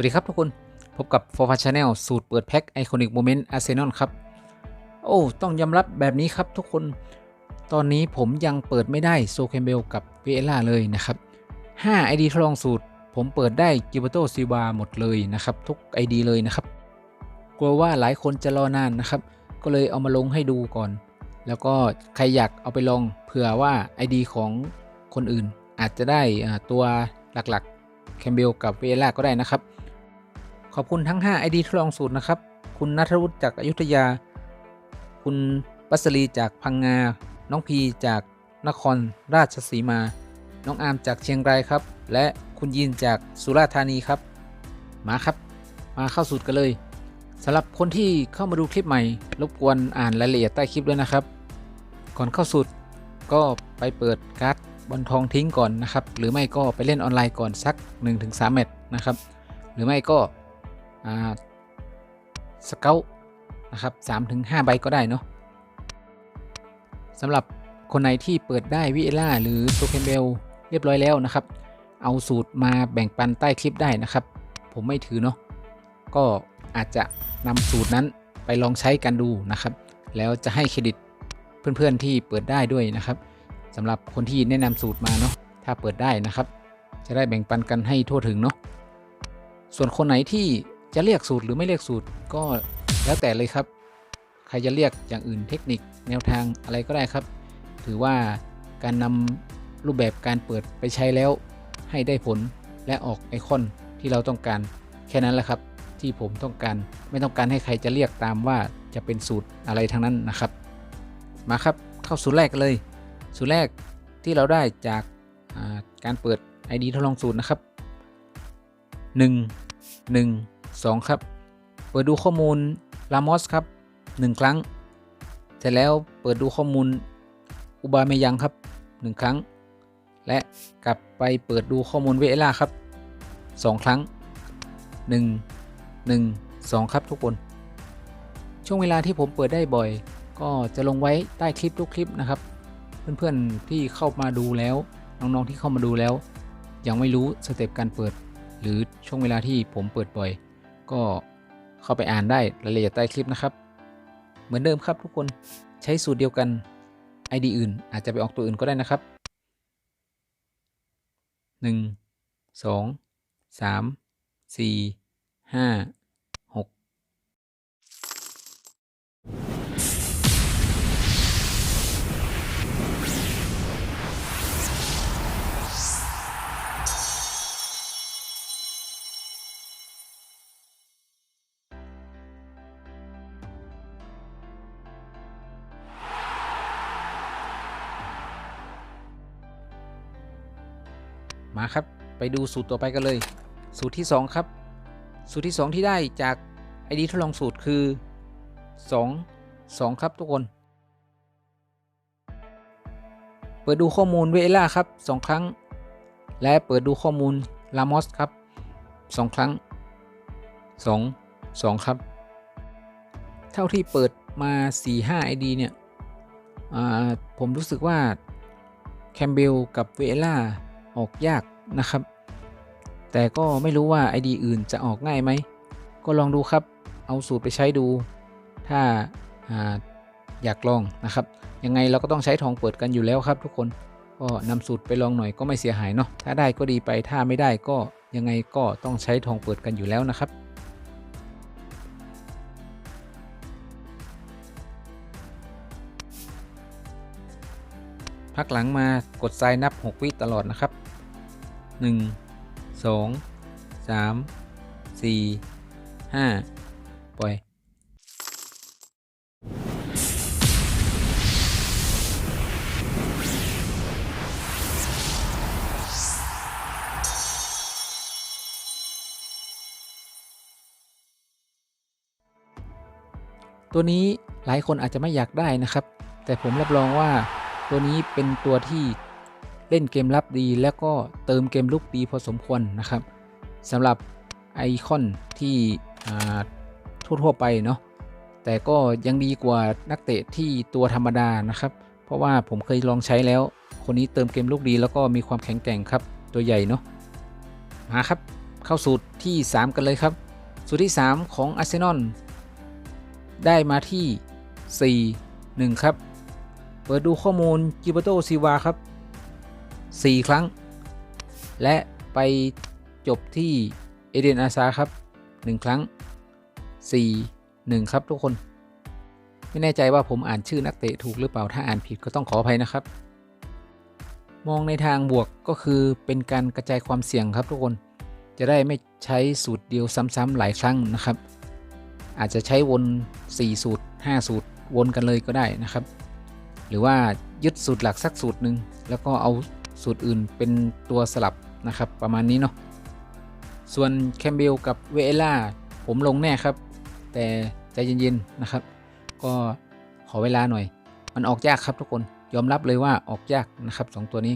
วัสดีครับทุกคน พบกับ For Fun Channel สูตรเปิดแพ็คไอคอนิกโมเมนต์อาร์เซนอลครับ โอ้ ต้องยอมรับแบบนี้ครับทุกคน ตอนนี้ผมยังเปิดไม่ได้โซแคมเบลกับเวล่าเลยนะครับ 5 ID ทดลองสูตร ผมเปิดได้กิบโตซีวาหมดเลยนะครับ ทุก ID เลยนะครับ กลัวว่าหลายคนจะรอนานนะครับ ก็เลยเอามาลงให้ดูก่อน แล้วก็ใครอยากเอาไปลองเผื่อว่า ID ของคนอื่นอาจจะได้ตัวหลักๆแคมเบลกับเวล่าก็ได้นะครับ ขอบคุณทั้ง 5 ID ทดลองสูตรนะครับ คุณนัทวุฒิจากอายุทยา คุณปัสรีจากพังงา น้องพีจากนครราชสีมา น้องอาร์มจากเชียงรายครับ และคุณยินจากสุราษฎร์ธานีครับ มาครับ มาเข้าสูตรกันเลยสำหรับคนที่เข้ามาดูคลิปใหม่ รบกวนอ่านรายละเอียดใต้คลิปด้วยนะครับ ก่อนเข้าสูตรก็ไปเปิดการ์ดบอลทองทิ้งก่อนนะครับ หรือไม่ก็ไปเล่นออนไลน์ก่อนสัก 1-3 แมตช์นะครับ หรือไม่ก็ สเกลนะครับ3-5ใบก็ได้เนาะสำหรับคนไหนที่เปิดได้วิเอล่าหรือโซเคนเบลเรียบร้อยแล้วนะครับ เอาสูตรมาแบ่งปันใต้คลิปได้นะครับ ผมไม่ถือเนาะก็อาจจะนำสูตรนั้นไปลองใช้กันดูนะครับ แล้วจะให้เครดิตเพื่อนๆที่เปิดได้ด้วยนะครับสำหรับคนที่แนะนำสูตรมาเนาะถ้าเปิดได้นะครับ จะได้แบ่งปันกันให้ทั่วถึงเนาะส่วนคนไหนที่ จะเรียกสูตรหรือไม่เรียกสูตรก็แล้วแต่เลยครับ ใครจะเรียกอย่างอื่นเทคนิคแนวทางอะไรก็ได้ครับ ถือว่าการนำรูปแบบการเปิดไปใช้แล้วให้ได้ผลและออกไอคอนที่เราต้องการแค่นั้นแหละครับที่ผมต้องการไม่ต้องการให้ใครจะเรียกตามว่าจะเป็นสูตรอะไรทั้งนั้นนะครับ มาครับเข้าสูตรแรกเลย สูตรแรกที่เราได้จากาการเปิด ID ทดลองสูตรนะครับ 1 1 2 ครับ เปิดดูข้อมูลลามอสครับ 1 ครั้ง เสร็จแล้วเปิดดูข้อมูลอุบาเมยังครับ 1 ครั้ง และกลับไปเปิดดูข้อมูลเวล่าครับ 2 ครั้ง 1 1 2 ครับทุกคน ช่วงเวลาที่ผมเปิดได้บ่อย ก็จะลงไว้ใต้คลิปทุกคลิปนะครับ เพื่อนๆที่เข้ามาดูแล้วน้องๆที่เข้ามาดูแล้ว ยังไม่รู้สเต็ปการเปิด หรือช่วงเวลาที่ผมเปิดบ่อย ก็เข้าไปอ่านได้รายละเอียดใต้คลิปนะครับ เหมือนเดิมครับทุกคนใช้สูตรเดียวกัน ID อื่น อาจจะไปออกตัวอื่นก็ได้นะครับ 1 2 3 4 5 มาครับ ไปดูสูตรต่อไปกันเลย สูตรที่ 2 ครับ สูตรที่ 2 ที่ได้จาก ID ทดลองสูตรคือ 2 2 ครับทุกคน เปิดดูข้อมูลเวล่าครับ 2 ครั้ง และเปิดดูข้อมูลลามอสครับ 2 ครั้ง 2 2 ครับ เท่าที่เปิดมา 4-5 ID เนี่ยอ่าผมรู้สึกว่า แคมเบลกับเวล่า ออกยากนะครับ แต่ก็ไม่รู้ว่า ID อื่นจะออกง่ายไหม ก็ลองดูครับ เอาสูตรไปใช้ดู ถ้าอาอยากลองนะครับ ยังไงเราก็ต้องใช้ทองเปิดกันอยู่แล้วครับ ทุกคนก็นำสูตรไปลองหน่อยก็ไม่เสียหายเนาะถ้าได้ก็ดีไปถ้าไม่ได้ก็ยังไงก็ต้องใช้ทองเปิดกันอยู่แล้วนะครับ พักหลังมากดทรายนับ 6 วิตลอดนะครับ 1 2 3 4 5 ปล่อย ตัวนี้หลายคนอาจจะไม่อยากได้นะครับ แต่ผมรับรองว่า ตัวนี้เป็นตัวที่เล่นเกมรับดี แล้วก็เติมเกมลุกดีพอสมควรนะครับสำหรับไอคอนที่ทั่วๆไปเนาะแต่ก็ยังดีกว่านักเตะที่ตัวธรรมดานะครับ เพราะว่าผมเคยลองใช้แล้ว คนนี้เติมเกมลุกดี แล้วก็มีความแข็งแกร่งครับตัวใหญ่เนาะมาครับเข้าสูตรที่ 3 กันเลยครับ สูตรที่ 3 ของอาร์เซนอลได้มาที่ 4 1 ครับ ปิดดูข้อมูลกิโบโตซีวาครับ 4 ครั้ง และไปจบที่เอเดนอาซาครับ 1 ครั้ง 4 1 ครับทุกคน ไม่แน่ใจว่าผมอ่านชื่อนักเตะถูกหรือเปล่าถ้าอ่านผิดก็ต้องขออภัยนะครับ มองในทางบวกก็คือเป็นการกระจายความเสี่ยงครับทุกคนจะได้ไม่ใช้สูตรเดียวซ้ำๆหลายครั้งนะครับ อาจจะใช้วน 4 สูตร 5 สูตรวนกันเลยก็ได้นะครับ หรือว่ายึดสูตรหลักสักสูตรหนึ่งแล้วก็เอาสูตรอื่นเป็นตัวสลับนะครับ ประมาณนี้เนาะส่วนแคมเบลกับเวเอล่าผมลงแน่ครับ แต่ใจเย็นๆนะครับ ก็ขอเวลาหน่อย มันออกยากครับทุกคนยอมรับเลยว่าออกยากนะครับสองตัวนี้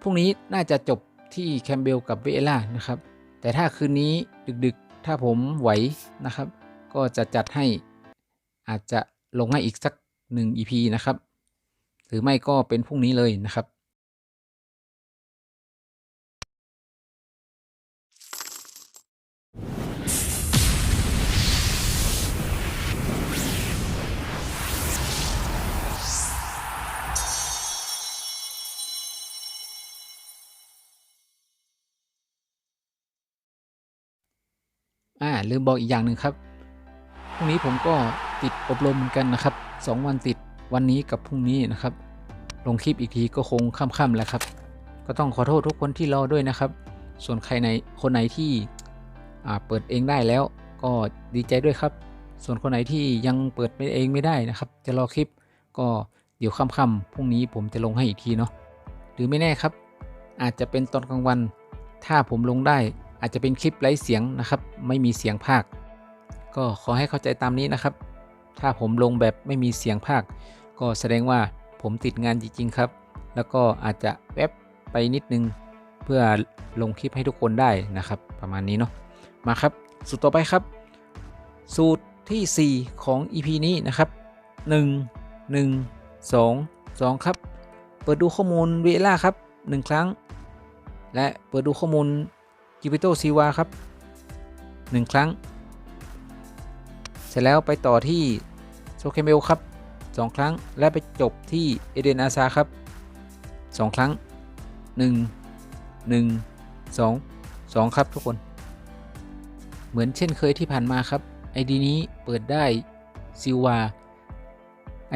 พรุ่งนี้น่าจะจบที่แคมเบลกับเวเอล่านะครับ แต่ถ้าคืนนี้ดึกๆ ถ้าผมไหวนะครับ ก็จะจัดให้อาจจะลงให้อีกสัก 1 EP นะครับ หรือไม่ก็เป็นพรุ่งนี้เลยนะครับอ่าลืมบอกอีกอย่างหนึ่งครับ พรุ่งนี้ผมก็ติดอบรมเหมือนกันนะครับ 2 วันติด วันนี้กับพรุ่งนี้นะครับ ลงคลิปอีกทีก็คงค่ำๆแล้วครับ ก็ต้องขอโทษทุกคนที่รอด้วยนะครับ ส่วนใครในคนไหนที่เปิดเองได้แล้วก็ดีใจด้วยครับ ส่วนคนไหนที่ยังเปิดไม่เองไม่ได้นะครับ จะรอคลิปก็เดี๋ยวค่ำๆพรุ่งนี้ผมจะลงให้อีกทีเนาะหรือไม่แน่ครับ อาจจะเป็นตอนกลางวัน ถ้าผมลงได้อาจจะเป็นคลิปไร้เสียงนะครับ ไม่มีเสียงภาค ก็ขอให้เข้าใจตามนี้นะครับ ถ้าผมลงแบบไม่มีเสียงภาค ก็แสดงว่าผมติดงานจริง ๆ ครับ แล้วก็อาจจะแวบไปนิดนึง เพื่อลงคลิปให้ทุกคนได้นะครับ ประมาณนี้เนาะมาครับ สูตรต่อไปครับ สูตรทีสี่ 4 ของ EP นี้นะครับ 1 1 2 2 ครับ เปิดดูข้อมูลเวล่าครับ 1 ครั้ง และเปิดดูข้อมูลกิปิโตซีวาครับ 1 ครั้ง เสร็จแล้วไปต่อที่โซเคเมลครับ 2 ครั้ง และไปจบที่เอเดนอาซาครับ 2 ครั้ง 1 1 2 2 ครับทุกคน เหมือนเช่นเคยที่ผ่านมาครับ ID นี้เปิดได้ซิวา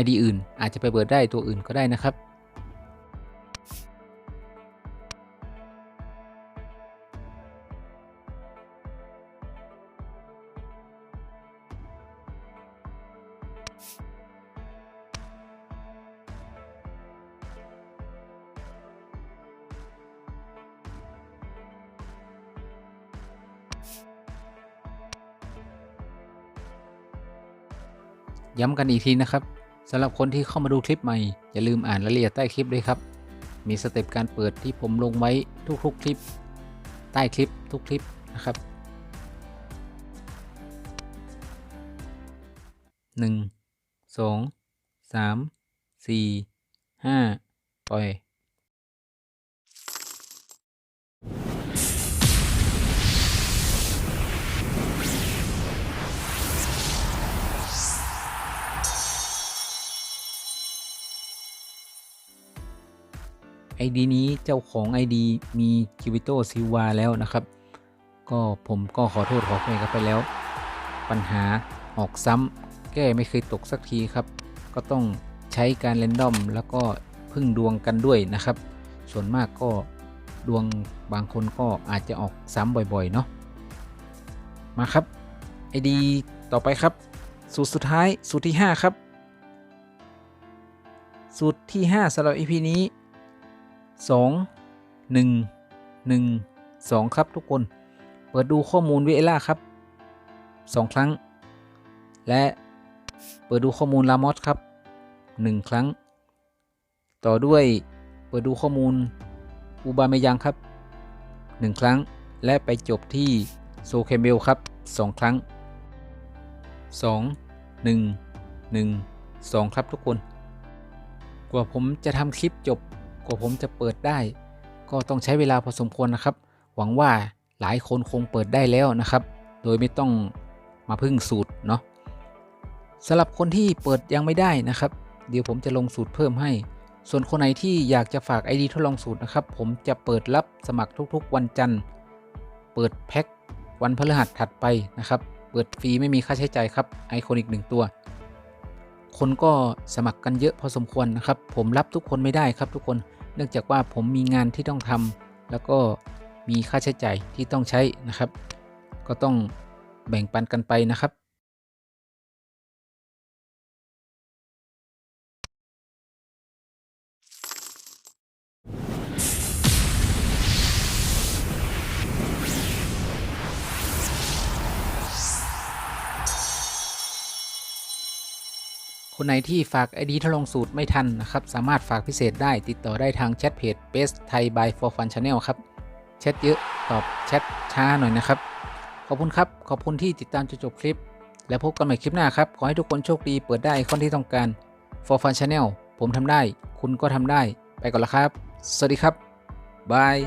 ID อื่นอาจจะไปเปิดได้ตัวอื่นก็ได้นะครับ ย้ำกันอีกทีนะครับสำหรับคนที่เข้ามาดูคลิปใหม่ อย่าลืมอ่านรายละเอียดใต้คลิปด้วยครับ มีสเต็ปการเปิดที่ผมลงไว้ทุกๆคลิป ใต้คลิปทุกคลิปนะครับหนึ่งสองสามสี่ห้าปล่อย ID นี้เจ้าของ ID มีกิวิโตซิวาแล้วนะครับ ก็ผมก็ขอโทษขออภัยกันไปแล้ว ปัญหาออกซ้ำแก้ไม่เคยตกสักทีครับ ก็ต้องใช้การเรนดอมแล้วก็พึ่งดวงกันด้วยนะครับ ส่วนมากก็ดวงบางคนก็อาจจะออกซ้ำบ่อยๆ เนาะมาครับ ID ต่อไปครับ สูตรสุดท้ายสูตรที่ 5 ครับ สูตรที่ 5สำหรับ EP นี้ 2 1 1 2 ครับทุกคน เปิดดูข้อมูลเวล่าครับ 2 ครั้ง และเปิดดูข้อมูลลามอสครับ 1 ครั้ง ต่อด้วยเปิดดูข้อมูลอูบาเมยังครับ 1 ครั้ง และไปจบที่โซเคเบลครับ 2 ครั้ง 2 1 1 2 ครับทุกคน กว่าผมจะทำคลิปจบ กว่าผมจะเปิดได้ ก็ต้องใช้เวลาพอสมควรนะครับ หวังว่าหลายคนคงเปิดได้แล้วนะครับ โดยไม่ต้องมาพึ่งสูตรเนาะสำหรับคนที่เปิดยังไม่ได้นะครับ เดี๋ยวผมจะลงสูตรเพิ่มให้ ส่วนคนไหนที่อยากจะฝาก ID ทดลองสูตรนะครับ ผมจะเปิดรับสมัครทุกๆ วันจันทร์ เปิดแพ็ควันพฤหัสถัดไปนะครับ เปิดฟรีไม่มีค่าใช้จ่ายครับไอคอนิกหนึ่งตัว คนก็สมัครกันเยอะพอสมควรนะครับ ผมรับทุกคนไม่ได้ครับทุกคน เนื่องจากว่าผมมีงานที่ต้องทำแล้วก็มีค่าใช้จ่ายที่ต้องใช้นะครับ ก็ต้องแบ่งปันกันไปนะครับ คนไหนที่ฝาก ID ทดลองสูตรไม่ทันนะครับ สามารถฝากพิเศษได้ติดต่อได้ทางแชทเพจ Best Thai by for Fun Channel ครับแชทเยอะตอบแชทช้าหน่อยนะครับ ขอบคุณครับ ขอบคุณที่ติดตามจนจบคลิป แล้วพบกันใหม่คลิปหน้าครับ ขอให้ทุกคนโชคดีเปิดได้ไอคอนที่ต้องการ for fun channel ผมทำได้ คุณก็ทำได้ ไปก่อนละครับ สวัสดีครับบาย